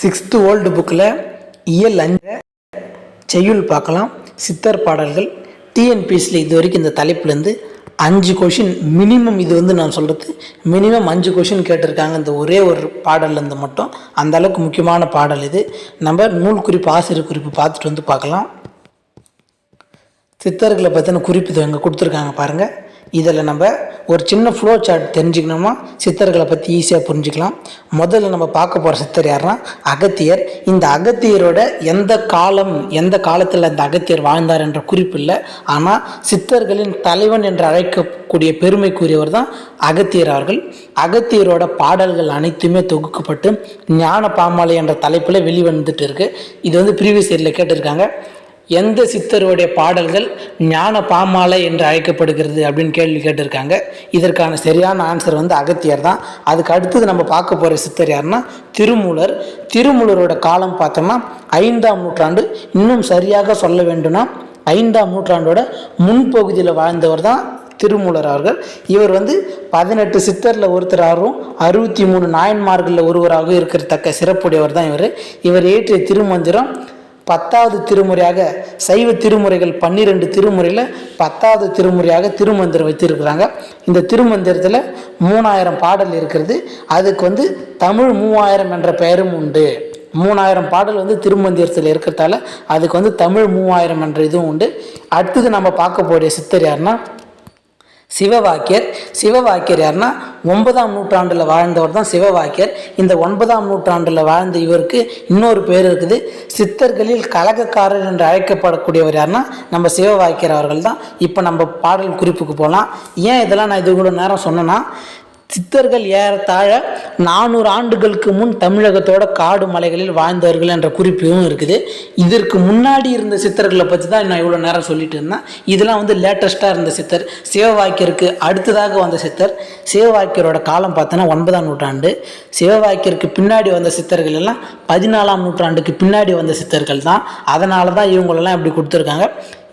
Sixth old புக்கில் இயல் அஞ்ச செய்யுள் பார்க்கலாம். சித்தர் பாடல்கள். டிஎன்பிஎஸ்சியில் இது வரைக்கும் இந்த தலைப்புலேருந்து அஞ்சு கொஷின் மினிமம் இது வந்து நான் சொல்கிறது மினிமம் அஞ்சு கொஷின் கேட்டிருக்காங்க. இந்த ஒரே ஒரு பாடல்லேருந்து மட்டும். அந்த அளவுக்கு முக்கியமான பாடல் இது. நம்ம நூல் குறிப்பு ஆசிரியர் குறிப்பு பார்த்துட்டு வந்து பார்க்கலாம். சித்தர்களை பற்றின குறிப்பு இது இங்கே கொடுத்துருக்காங்க பாருங்கள் இதில் நம்ம ஒரு சின்ன ஃப்ளோ சார்ட் தெரிஞ்சுக்கணுமா? சித்தர்களை பற்றி ஈஸியாக புரிஞ்சுக்கலாம். முதல்ல நம்ம பார்க்க போகிற சித்தர் யாருன்னா அகத்தியர். இந்த அகத்தியரோட எந்த காலம் எந்த காலத்தில் அந்த அகத்தியர் வாழ்ந்தார் என்ற குறிப்பு இல்லை. ஆனால் சித்தர்களின் தலைவன் என்று அழைக்கக்கூடிய பெருமைக்குரியவர் தான் அகத்தியர் அவர்கள். அகத்தியரோட பாடல்கள் அனைத்துமே தொகுக்கப்பட்டு ஞான பாமாலை என்ற தலைப்பில் வெளிவந்துட்டு இருக்குது இது வந்து ப்ரீவியஸ் இயரில் கேட்டிருக்காங்க. எந்த சித்தருடைய பாடல்கள் ஞான பாமாலை என்று அழைக்கப்படுகிறது அப்படின்னு கேள்வி கேட்டிருக்காங்க. இதற்கான சரியான ஆன்சர் வந்து அகத்தியர் தான். அதுக்கு அடுத்தது நம்ம பார்க்க போகிற சித்தர் யாருன்னா திருமூலர். திருமூலரோட காலம் பார்த்தோம்னா ஐந்தாம் நூற்றாண்டு. இன்னும் சரியாக சொல்ல வேண்டும்னா ஐந்தாம் நூற்றாண்டோட முன்பகுதியில் வாழ்ந்தவர் தான் திருமூலர் அவர்கள். இவர் வந்து பதினெட்டு சித்தரில் ஒருத்தராகவும் அறுபத்தி மூணு நாயன்மார்களில் ஒருவராகவும் இருக்கிற தக்க சிறப்புடையவர் தான் இவர். இவர் இயற்றிய திருமந்திரம் பத்தாவது திருமுறையாக சைவ திருமுறைகள் பன்னிரெண்டு திருமுறையில் பத்தாவது திருமுறையாக திருமந்திரம் வைத்திருக்கிறாங்க. இந்த திருமந்திரத்தில் மூணாயிரம் பாடல் இருக்கிறது. அதுக்கு வந்து தமிழ் மூவாயிரம் என்ற பெயரும் உண்டு. மூணாயிரம் பாடல் வந்து திருமந்திரத்தில் இருக்கிறதால அதுக்கு வந்து தமிழ் மூவாயிரம் என்ற இதுவும் உண்டு. அடுத்தது நம்ம பார்க்க போகிற சித்தர் யாருன்னா சிவவாக்கியர். சிவவாக்கியர் யாருன்னா ஒன்பதாம் நூற்றாண்டில் வாழ்ந்தவர் தான் சிவவாக்கியர். இந்த ஒன்பதாம் நூற்றாண்டில் வாழ்ந்த இவருக்கு இன்னொரு பேர் இருக்குது. சித்தர்களில் கலகக்காரர் என்று அழைக்கப்படக்கூடியவர் யாருன்னா நம்ம சிவவாக்கியர் அவர்கள் தான். இப்போ நம்ம பாடல் குறிப்புக்கு போகலாம் ஏன் இதெல்லாம் நான் இது கூட நேரம் சொன்னேன்னா சித்தர்கள் ஏறத்தாழ நானூறு ஆண்டுகளுக்கு முன் தமிழகத்தோட காடு மலைகளில் வாழ்ந்தவர்கள் என்ற குறிப்பும் இருக்குது. இதற்கு முன்னாடி இருந்த சித்தர்களை பற்றி தான் நான் இவ்வளோ நேரம் சொல்லிட்டு இருந்தேன். இதெல்லாம் வந்து லேட்டஸ்ட்டாக இருந்த சித்தர். சிவவாக்கியருக்கு அடுத்ததாக வந்த சித்தர். சிவவாக்கியரோட காலம் பார்த்தோன்னா ஒன்பதாம் நூற்றாண்டு. சிவவாக்கியருக்கு பின்னாடி வந்த சித்தர்கள் எல்லாம் பதினாலாம் நூற்றாண்டுக்கு பின்னாடி வந்த சித்தர்கள் தான். அதனால தான் இவங்களெல்லாம் இப்படி கொடுத்துருக்காங்க.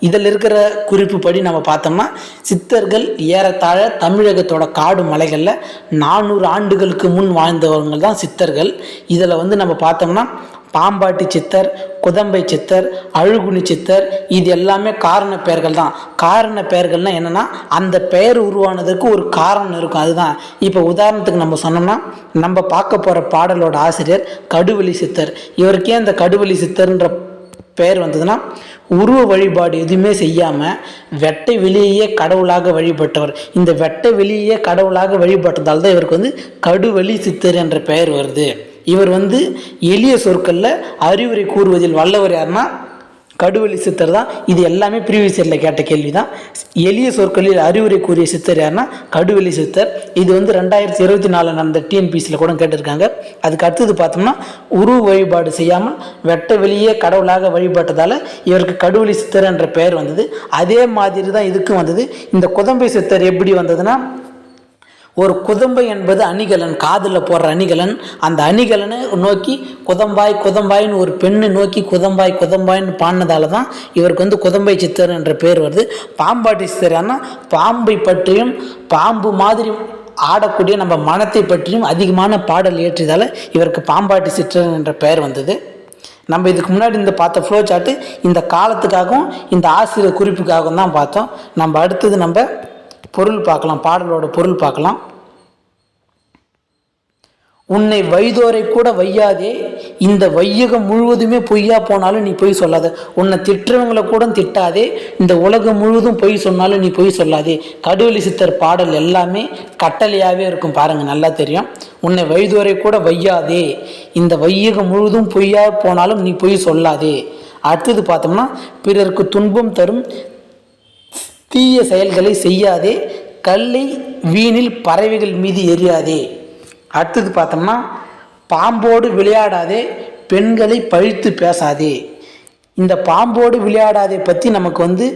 இதில் இருக்கிற குறிப்பு படி நம்ம பார்த்தோம்னா சித்தர்கள் ஏறத்தாழ தமிழகத்தோட காடு மலைகளில் நானூறு ஆண்டுகளுக்கு முன் வாழ்ந்தவங்க தான் சித்தர்கள். இதில் வந்து நம்ம பார்த்தோம்னா பாம்பாட்டி சித்தர் குதம்பை சித்தர் அழுகுனி சித்தர் இது எல்லாமே காரண பெயர்கள் தான். காரண பெயர்கள்னால் என்னென்னா அந்த பெயர் உருவானதுக்கு ஒரு காரணம் இருக்கும் அதுதான். இப்போ உதாரணத்துக்கு நம்ம சொன்னோம்னா நம்ம பார்க்க போகிற பாடலோட ஆசிரியர் கடுவெளி சித்தர். இவருக்கே இந்த கடுவெளி சித்தர்ன்ற பெயர் வந்ததுன்னா உருவ வழிபாடு எதுவுமே செய்யாமல் வெட்டை வெளியே கடவுளாக வழிபட்டவர். இந்த வெட்டை வெளியே கடவுளாக வழிபட்டதால் தான் இவருக்கு வந்து கடுவழி சித்தர் என்ற பெயர் வருது. இவர் வந்து எளிய சொற்களில் அறிவுரை கூறுவதில் வல்லவர் யாருன்னா கடுவெளி சித்தர் தான். இது எல்லாமே ப்ரீவியஸ் இயரில் கேட்ட கேள்வி தான் எளிய சொற்களில் அறிவுரை கூறிய சித்தர் யாருன்னா கடுவெளி சித்தர். இது வந்து ரெண்டாயிரத்தி இருபத்தி நாலு நடந்த டிஎன்பிசியில் கூட கேட்டிருக்காங்க. அதுக்கு அடுத்தது பார்த்தோம்னா உருவ வழிபாடு செய்யாமல் வெட்ட வெளியே கடவுளாக வழிபட்டதால் இவருக்கு கடுவெளி சித்தர் என்ற பெயர் வந்தது. அதே மாதிரி தான் இதுக்கும் வந்தது. இந்த குதம்பை சித்தர் எப்படி வந்ததுன்னா ஒரு குதம்பை என்பது அணிகலன் காதில் போடுற அணிகலன். அந்த அணிகலனை நோக்கி குதம்பாய் குதம்பாய்னு ஒரு பெண்ணை நோக்கி குதம்பாய் குதம்பாய்ன்னு பாடினதால தான் இவருக்கு வந்து குதம்பை சித்தர் என்ற பேர் வருது. பாம்பாட்டி சித்தரானா பாம்பை பற்றியும் பாம்பு மாதிரி ஆடக்கூடிய நம்ம மனத்தை பற்றியும் அதிகமான பாடல் இயற்றியதால் இவருக்கு பாம்பாட்டி சித்தர் என்ற பெயர் வந்தது. நம்ம இதுக்கு முன்னாடி இந்த பார்த்த ஃப்ளோ சார்ட்டு இந்த காலத்துக்காகவும் இந்த ஆசிரியர் குறிப்புக்காகவும் தான் பார்த்தோம். நம்ம அடுத்தது நம்ம பொருள் பார்க்கலாம் பாடலோட பொருள் பார்க்கலாம். உன்னை வைதோரை கூட வையாதே இந்த வையகம் முழுவதுமே பொய்யா போனாலும் நீ பொய் சொல்லாத. உன்னை திட்டுறவங்களை கூட திட்டாதே இந்த உலகம் முழுவதும் பொய் சொன்னாலும் நீ பொய் சொல்லாதே. கடுவெளி சித்தர் பாடல் எல்லாமே கட்டளையாகவே இருக்கும் பாருங்க நல்லா தெரியும். உன்னை வைதோரை கூட வையாதே இந்த வையகம் முழுவதும் பொய்யா போனாலும் நீ பொய் சொல்லாதே. அடுத்தது பார்த்தோம்னா பிறருக்கு துன்பம் தரும் தீய செயல்களை செய்யாதே கல்லை வீணில் பறவைகள் மீது எரியாதே அடுத்தது பார்த்தோம்னா பாம்போடு விளையாடாதே பெண்களை பழித்து பேசாதே. இந்த பாம்போடு விளையாடாதே பற்றி நமக்கு வந்து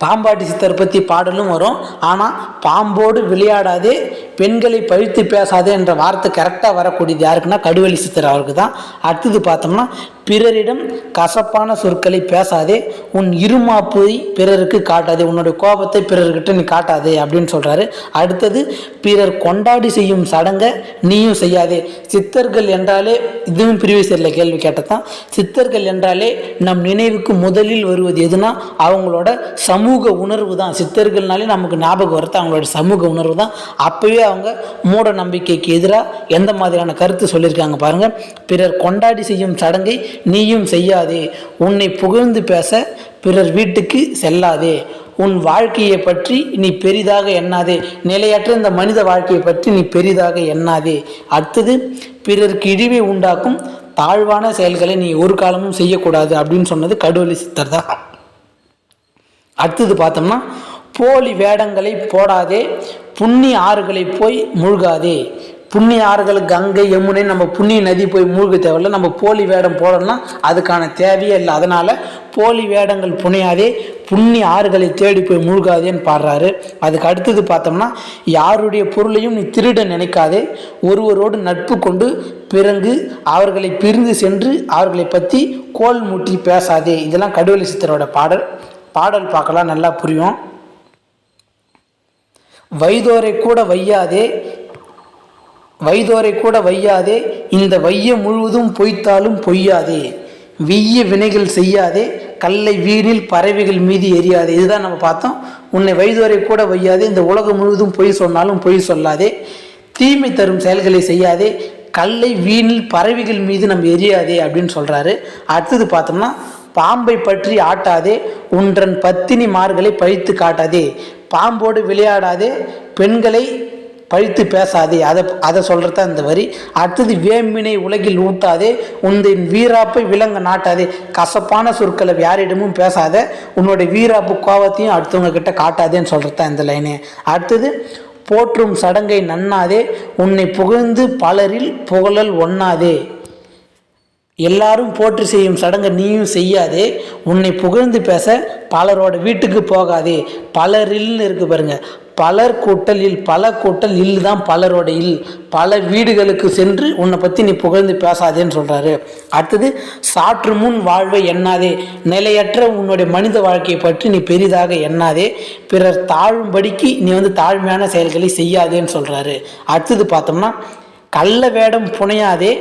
பாம்பாட்டி சித்தர் பற்றி பாடலும் வரும். ஆனால் பாம்போடு விளையாடாதே பெண்களை பழித்து பேசாதே என்ற வார்த்தை கரெக்டாக வரக்கூடியது யாருக்குன்னா கடுவெளி சித்தர் அவருக்கு தான் அடுத்தது பார்த்தோம்னா பிறரிடம் கசப்பான சொற்களை பேசாதே உன் இருமாப்பை பிறருக்கு காட்டாதே உன்னுடைய கோபத்தை பிறர்கிட்ட நீ காட்டாதே அப்படின்னு சொல்கிறாரு அடுத்தது பிறர் கொண்டாடி செய்யும் சடங்கை நீயும் செய்யாதே. சித்தர்கள் என்றாலே இதுவும் பிரிவிசரில் கேள்வி கேட்டதான் சித்தர்கள் என்றாலே நம் நினைவுக்கு முதலில் வருவது எதுனா அவங்களோட சமூக உணர்வு தான். சித்தர்கள்னாலே நமக்கு ஞாபகம் வருது அவங்களோட சமூக உணர்வு தான். அப்போவே அவங்க மூட நம்பிக்கைக்கு எதிராக எந்த மாதிரியான கருத்து சொல்லியிருக்காங்க பாருங்கள் பிறர் கொண்டாடி செய்யும் சடங்கை நீயும் செய்யாதே. உன்னை புகழ்ந்து பேச பிறர் வீட்டுக்கு செல்லாதே. உன் வாழ்க்கையை பற்றி நீ பெரிதாக எண்ணாதே. நிலையற்ற இந்த மனித வாழ்க்கையை பற்றி நீ பெரிதாக எண்ணாதே. அடுத்தது பிறருக்கு இழிவை உண்டாக்கும் தாழ்வான செயல்களை நீ ஒரு காலமும் செய்யக்கூடாது அப்படின்னு சொன்னது கடுவலி சித்தர் தான். அடுத்தது பார்த்தோம்னா போலி வேடங்களை போடாதே. புண்ணி ஆறுகளை போய் மூழ்காதே. புண்ணிய ஆறுகள் கங்கை யமுனை நம்ம புண்ணிய நதி போய் மூழ்க தேவையில்ல. நம்ம போலி வேடம் போடணும்னா அதுக்கான தேவையே இல்லை. அதனால் போலி வேடங்கள் புனையாதே புண்ணிய ஆறுகளை தேடி போய் மூழ்காதேன்னு பாடுறாரு. அதுக்கு அடுத்தது பார்த்தோம்னா யாருடைய பொருளையும் நீ திருட நினைக்காதே. ஒருவரோடு நட்பு கொண்டு பிறகு அவர்களை பிரிந்து சென்று அவர்களை பற்றி கோல் மூட்டி பேசாதே. இதெல்லாம் கடுவலி சித்தரோட பாடல். பாடல் பார்க்கலாம் நல்லா புரியும். வைதோரை கூட வையாதே. வைதோரை கூட வையாதே இந்த வைய முழுவதும் பொய்த்தாலும் பொய்யாதே. வெய்ய வினைகள் செய்யாதே கல்லை வீணில் பறவைகள் மீது எரியாதே. இதுதான் நம்ம பார்த்தோம். உன்னை வைதோரை கூட வையாதே இந்த உலகம் முழுவதும் பொய் சொன்னாலும் பொய் சொல்லாதே. தீமை தரும் செயல்களை செய்யாதே கல்லை வீணில் பறவைகள் மீது நம்ம எரியாதே அப்படின்னு சொல்கிறாரு அடுத்தது பார்த்தோம்னா பாம்பை பற்றி ஆட்டாதே உன்றன் பத்தினி மார்களை பழித்து காட்டாதே. பாம்போடு விளையாடாதே பெண்களை பழித்து பேசாதே. அதை அதை சொல்கிறது தான் இந்த வரி? அடுத்தது வேம்பினை உலகில் ஊட்டாதே உந்தின் வீராப்பை விலங்க நாட்டாதே. கசப்பான சொற்களை யாரிடமும் பேசாத உன்னோட வீராப்பு கோபத்தையும் அடுத்தவங்க கிட்ட காட்டாதேன்னு சொல்கிறது இந்த லைனு. அடுத்தது போற்றும் சடங்கை நன்னாதே உன்னை புகழ்ந்து பலரில் புகழல் ஒண்ணாதே. எல்லாரும் போற்றி செய்யும் சடங்கை நீயும் செய்யாதே. உன்னை புகழ்ந்து பேச பலரோட வீட்டுக்கு போகாதே. பலரில்னு இருக்கு பாருங்க. பலர் கூட்டல் இல் பல கூட்டல் இல் தான் பலரோட இல். பல வீடுகளுக்கு சென்று உன்னை பற்றி நீ புகழ்ந்து பேசாதேன்னு சொல்கிறாரு அடுத்தது சாற்று முன் வாழ்வை எண்ணாதே. நிலையற்ற உன்னுடைய மனித வாழ்க்கையை பற்றி நீ பெரிதாக எண்ணாதே. பிறர் தாழும்படிக்கு நீ வந்து தாழ்மையான செயல்களை செய்யாதேன்னு சொல்கிறாரு அடுத்தது பார்த்தோம்னா கள்ள வேடம் புனையாதே.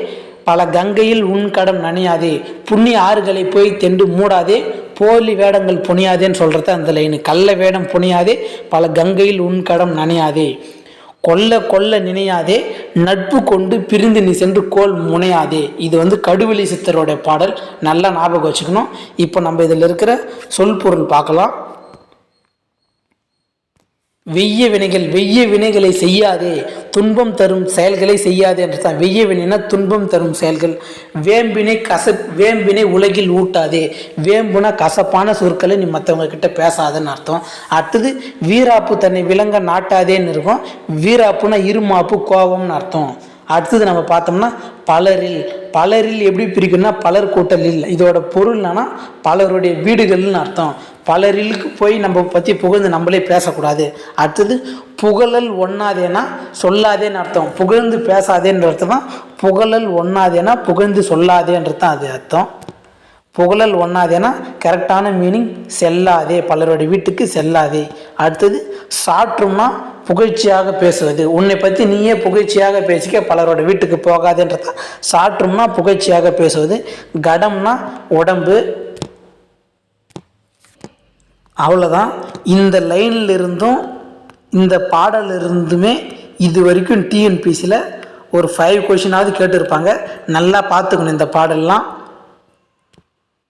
பல கங்கையில் உன் கடம் நனையாதே. புண்ணிய ஆறுகளை போய் தெண்டு மூடாதே. போலி வேடங்கள் புனியாதேன்னு சொல்கிறது அந்த லைனு கள்ள வேடம் புனியாதே பல கங்கையில் உன் கடம் நனையாதே. கொல்ல கொல்ல நினையாதே நட்பு கொண்டு பிரிந்து நீ சென்று கோல் முனையாதே. இது வந்து கடுவெளி சித்தரோட பாடல். நல்லா ஞாபகம் வச்சுக்கணும். இப்போ நம்ம இதில் இருக்கிற சொல் பொருள் பார்க்கலாம். வெய்ய வினைகள் வெய்ய வினைகளை செய்யாதே. துன்பம் தரும் செயல்களை செய்யாதே என்று தான். வெய்ய வினைனா துன்பம் தரும் செயல்கள். வேம்பினை கச வேம்பினை உலகில் ஊட்டாதே. வேம்புனா கசப்பான சொற்களை நீ மற்றவங்க கிட்ட பேசாதன்னு அர்த்தம். அடுத்தது வீராப்பு தன்னை விலங்க நாட்டாதேன்னு இருக்கும். வீராப்புனா இருமாப்பு கோபம்னு அர்த்தம். அடுத்தது நம்ம பார்த்தோம்னா பலரில் பலரில் எப்படி பிரிக்கணும்னா பலர் கூட்டல் இல்லை. இதோட பொருள் என்னன்னா பலருடைய வீடுகள்னு அர்த்தம். பலரிலுக்கு போய் நம்ம பற்றி புகழ்ந்து நம்மளே பேசக்கூடாது. அடுத்தது புகழல் ஒன்னாதேனா சொல்லாதேன்னு அர்த்தம். புகழ்ந்து பேசாதேன்ற அர்த்தம் தான். புகழல் ஒன்னாதேனா புகழ்ந்து சொல்லாதேன்றது தான் அது அர்த்தம். புகழல் ஒன்றாதேனா கரெக்டான மீனிங் செல்லாதே பலருடைய வீட்டுக்கு செல்லாதே. அடுத்தது சாற்றும்னா புகழ்ச்சியாக பேசுவது. உன்னை பற்றி நீயே புகழ்ச்சியாக பேசிக்க பலரோட வீட்டுக்கு போகாதுன்றத. சாற்றும்னா புகழ்ச்சியாக பேசுவது. கடம்னா உடம்பு. அவ்வளோதான் இந்த லைனில் இருந்தும் இந்த பாடல் இருந்துமே இது வரைக்கும் டிஎன்பிசியில் ஒரு ஃபைவ் கொஷினாவது கேட்டிருப்பாங்க. நல்லா பார்த்துக்கணும் இந்த பாடல்லாம்.